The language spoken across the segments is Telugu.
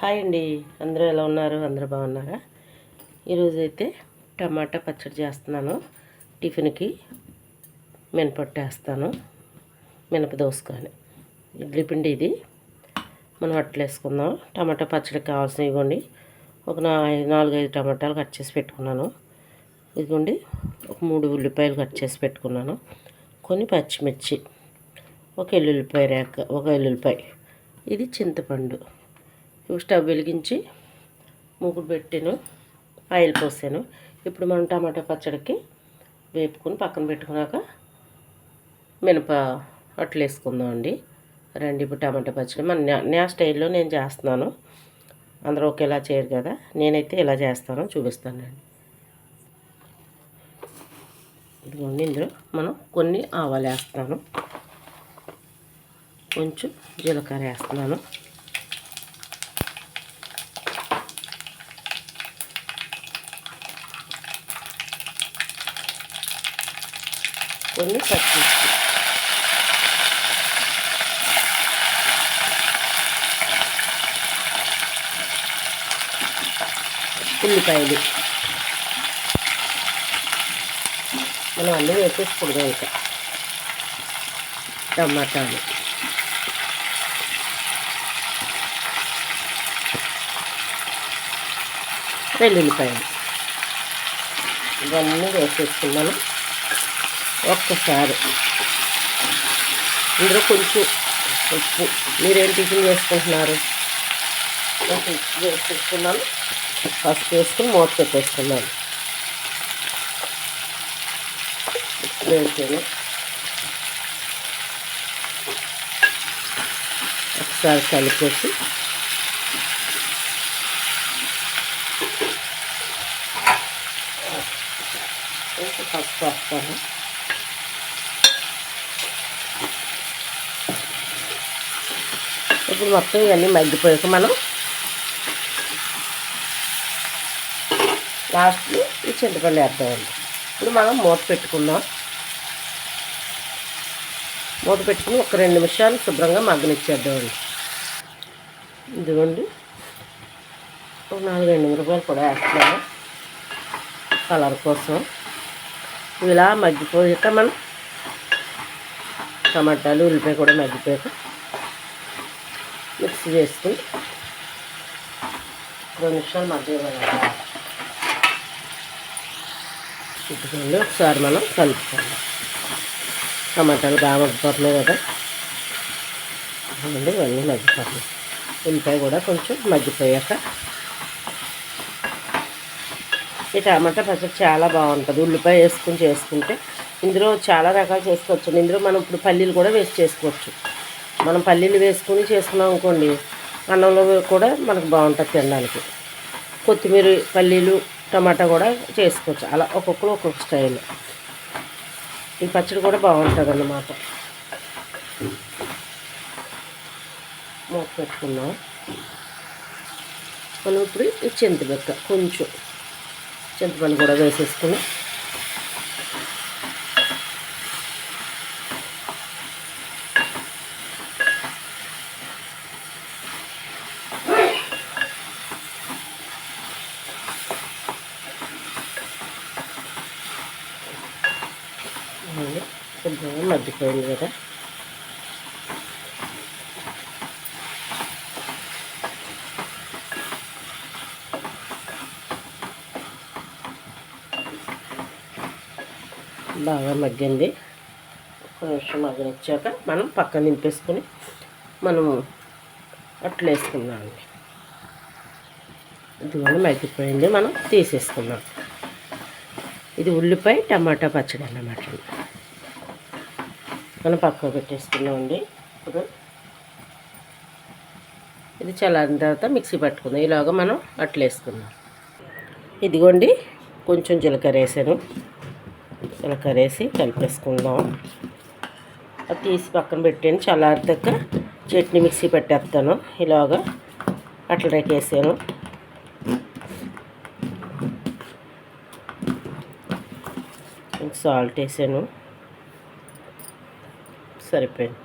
హాయ్ అండి. అందరూ ఎలా ఉన్నారు? అందరూ బాగున్నారా? ఈరోజు అయితే టమాటా పచ్చడి చేస్తున్నాను. టిఫిన్కి మినపట్టు వేస్తాను. మినప దోసుకొని. ఇడ్లీ పిండి ఇది. మనం అట్లు వేసుకుందాం. టమాటా పచ్చడికి కావాల్సిన ఇవ్వండి. ఒక నాలుగైదు టమాటాలు కట్ చేసి పెట్టుకున్నాను. ఇదిగోండి ఒక మూడు ఉల్లిపాయలు కట్ చేసి పెట్టుకున్నాను. కొన్ని పచ్చిమిర్చి ఒక ఎల్లుల్లిపాయ రేక ఒక ఎల్లుల్లిపాయ. ఇది చింతపండు. స్టవ్ వెలిగించి మూకుడు పెట్టాను ఆయిల్ పోసాను. ఇప్పుడు మనం టమాటా పచ్చడికి వేపుకొని పక్కన పెట్టుకున్నాక మినప అట్లు వేసుకుందాం అండి. రండి ఇప్పుడు టమాటా పచ్చడి. మన నా- స్టైల్లో నేను చేస్తున్నాను. అందరూ ఒకేలా చేయరు కదా. నేనైతే ఇలా చేస్తాను చూపిస్తానండి ఇదిగోండి ఇందులో మనం కొన్ని ఆవాలు వేస్తాను కొంచెం జీలకర్ర వేస్తున్నాను. కొన్ని పచ్చిమిర్చి ఉల్లిపాయలు. మనం అన్నీ వేసేసుకూడదు ఇంకా. టమాటాలు. వెల్లుల్లిపాయలు. ఇవన్నీ వేసేసుకున్నాను. ఒక్కసారి. ఇందులో కొంచెం ఉప్పు. మీరేం టిఫిన్ చేసుకుంటున్నారు? వేసేసుకున్నాను పసుపు వేసుకుని మూత పెట్టేసుకున్నాను. వేసాను ఒకసారి కలిపేసి. పసుపు వేస్తాను. ఇప్పుడు మొత్తం ఇవన్నీ మగ్గిపోయాక మనం లాస్ట్లో ఈ చింతపండు వేద్దామండి. ఇప్పుడు మనం మూత పెట్టుకుందాం. మూత పెట్టుకుని ఒక రెండు నిమిషాలు శుభ్రంగా మగ్గనిచ్చేద్దామండి. ఇదిగోండి. ఒక నాలుగు రెండు రూపాయలు కూడా వేస్తున్నాము కలర్ కోసం. ఇలా మగ్గిపోయాక మనం టమాటాలు ఉల్లిపాయ కూడా మగ్గిపోయాక మిక్స్ చేసుకుని రెండు నిమిషాలు మధ్యలో ఇటుకండి ఒకసారి మనం కలుపుకోండి టమాటాలు బాగా మగ్గిపోతున్నాయి కదా. అండి ఇవన్నీ మగ్గిపోతున్నాయి ఉల్లిపాయ కూడా కొంచెం మగ్గిపోయాక ఈ టమాటా పచ్చడి చాలా బాగుంటుంది. ఉల్లిపాయ వేసుకుని చేసుకుంటే ఇందులో చాలా రకాలు చేసుకోవచ్చు. ఇందులో మనం ఇప్పుడు పల్లీలు కూడా వేసి చేసుకోవచ్చు. మనం పల్లీలు వేసుకుని చేసుకున్నాం అనుకోండి అన్నంలో కూడా మనకు బాగుంటుంది తినడానికి. కొత్తిమీర పల్లీలు టమాటా కూడా చేసుకోవచ్చు. అలా ఒక్కొక్కరు ఒక్కొక్క స్టైల్. ఈ పచ్చడి కూడా బాగుంటుంది అన్నమాట. మూత పెట్టుకున్నాం మనం ఇప్పుడు ఈ చింతబెక్క కొంచెం చింతపండు కూడా వేసేసుకుని ఇవ్వండి. శుభ్రంగా కదా బాగా మగ్గింది. ఒక నిమిషం మగ్గనిచ్చాక మనం పక్కన నింపేసుకుని మనము అట్లు దూరం ఇదిగోండి మగ్గిపోయింది. మనం తీసేసుకుందాం. ఇది ఉల్లిపాయ టమాటా పచ్చడి అన్నమాట మనం పక్కకు పెట్టేసుకున్నామండి ఇప్పుడు ఇది చల్లారిన తర్వాత మిక్సీ పట్టుకుందాం. ఇలాగ మనం అట్లేసుకుందాం ఇదిగోండి కొంచెం జీలకర్ర వేసాను. జీలకర్ర వేసి కలిపేసుకుందాం. అది తీసి పక్కన పెట్టాను. చల్లారిదాక చట్నీ మిక్సీ పెట్టేస్తాను. ఇలాగా అట్ల రేకేసాను. సాల్ట్ వేసాను. సరిపోయింది.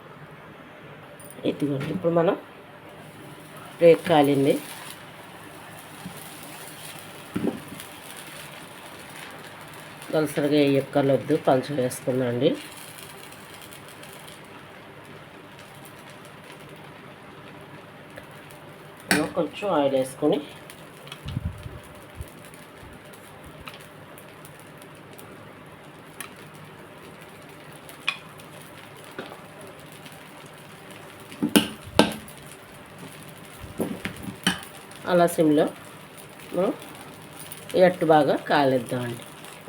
ఇదిగోండి ఇప్పుడు మనం రేక్ కాలింది. దలసరిగా ఏ ఎక్కర్లొద్దు పంచ వేసుకుందండి కొంచెం ఆయిల్ వేసుకొని అలా సిమ్లో మనం ఎట్టు బాగా కాలేద్దామండి.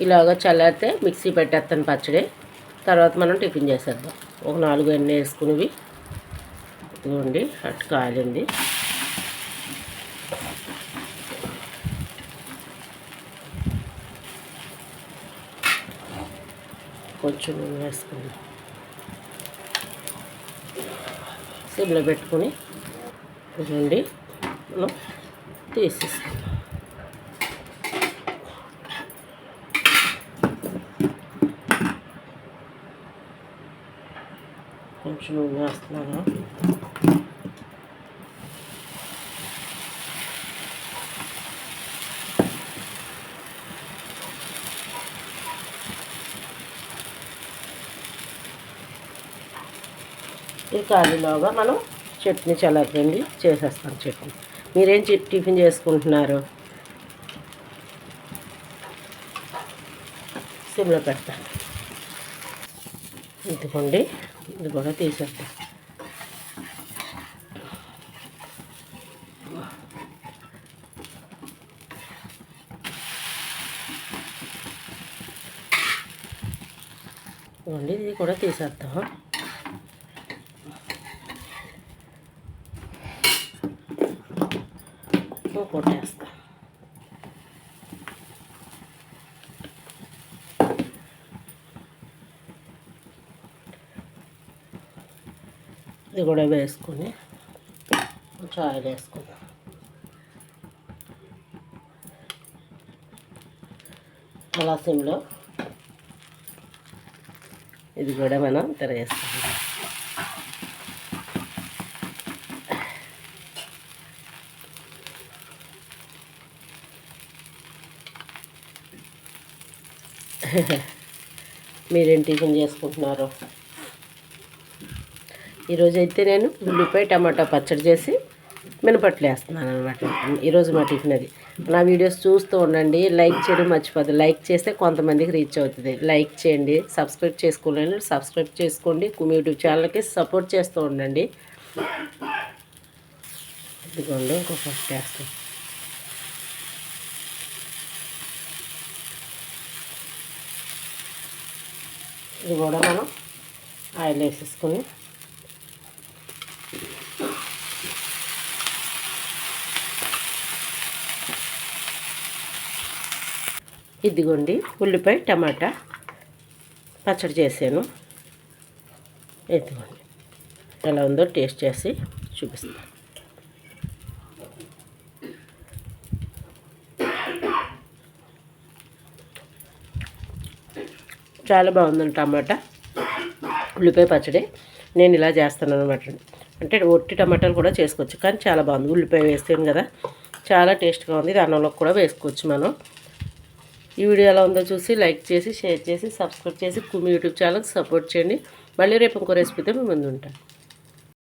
ఇలాగ చల్లారితే మిక్సీ పెట్టేస్తాను పచ్చడి. తర్వాత మనం టిఫిన్ చేసేద్దాం. ఒక నాలుగు ఎన్ని వేసుకునేవి ఇదిగోండి అట్టు కాలింది. కొంచెం నూనె వేసుకుందాం. సిమ్లో పెట్టుకొని ఇదిగోండి మనం తీసేసుకుందాం కొంచెం వేస్తున్నాను ఈ ఖాళీలోగా మనం చట్నీ చల్లారండి చేసేస్తాం చట్నీ. మీరేం టిఫిన్ చేసుకుంటున్నారు? సిమ్లో పెడతాను ఇదిగోండి ఇది కూడా తీసేద్దాం ఇదిగోండి ఇది కూడా తీసేస్తాం దాంట్లో కొట్టేస్తాం. ఇది కూడా వేసుకొని కొంచెం ఆయిల్ వేసుకుందాం. అలా సిమ్లో ఇది కూడా మనం తెరేస్తాం మీరేం టిఫిన్ చేసుకుంటున్నారు? ఈరోజు అయితే నేను ఉల్లిపాయ టమాటా పచ్చడి చేసి మినపట్లు వేస్తున్నాను అనమాట ఈరోజు మా టిఫిన్ అది. నా వీడియోస్ చూస్తూ ఉండండి. లైక్ చేయడం మర్చిపోద్దు. లైక్ చేస్తే కొంతమందికి రీచ్ అవుతుంది. లైక్ చేయండి. సబ్స్క్రైబ్ చేసుకోలేని సబ్స్క్రైబ్ చేసుకోండి. మీ యూట్యూబ్ ఛానల్కి సపోర్ట్ చేస్తూ ఉండండి. ఇదిగోండి ఇంకో ఫస్ట్ ఇది కూడా మనం ఆయిల్ వేసేసుకొని ఇదిగోండి ఉల్లిపాయ టమాటా పచ్చడి చేశాను. ఇదిగోండి. ఎలా ఉందో టేస్ట్ చేసి చూపిస్తాను. చాలా బాగుందండి టమాటా. ఉల్లిపాయ పచ్చడి. నేను ఇలా చేస్తాను అనమాట అంటే ఒట్టి టమాటాలు కూడా చేసుకోవచ్చు. కానీ చాలా బాగుంది. ఉల్లిపాయ వేస్తాను కదా. చాలా టేస్ట్గా ఉంది. ఇది అన్నంలోకి కూడా వేసుకోవచ్చు మనం. ఈ వీడియో ఎలా ఉందో చూసి లైక్ చేసి షేర్ చేసి సబ్స్క్రైబ్ చేసి కుమి యూట్యూబ్ ఛానల్కి సపోర్ట్ చేయండి. మళ్ళీ రేపు ఇంకో రెసిపీతో మీ ముందు ఉంటాను.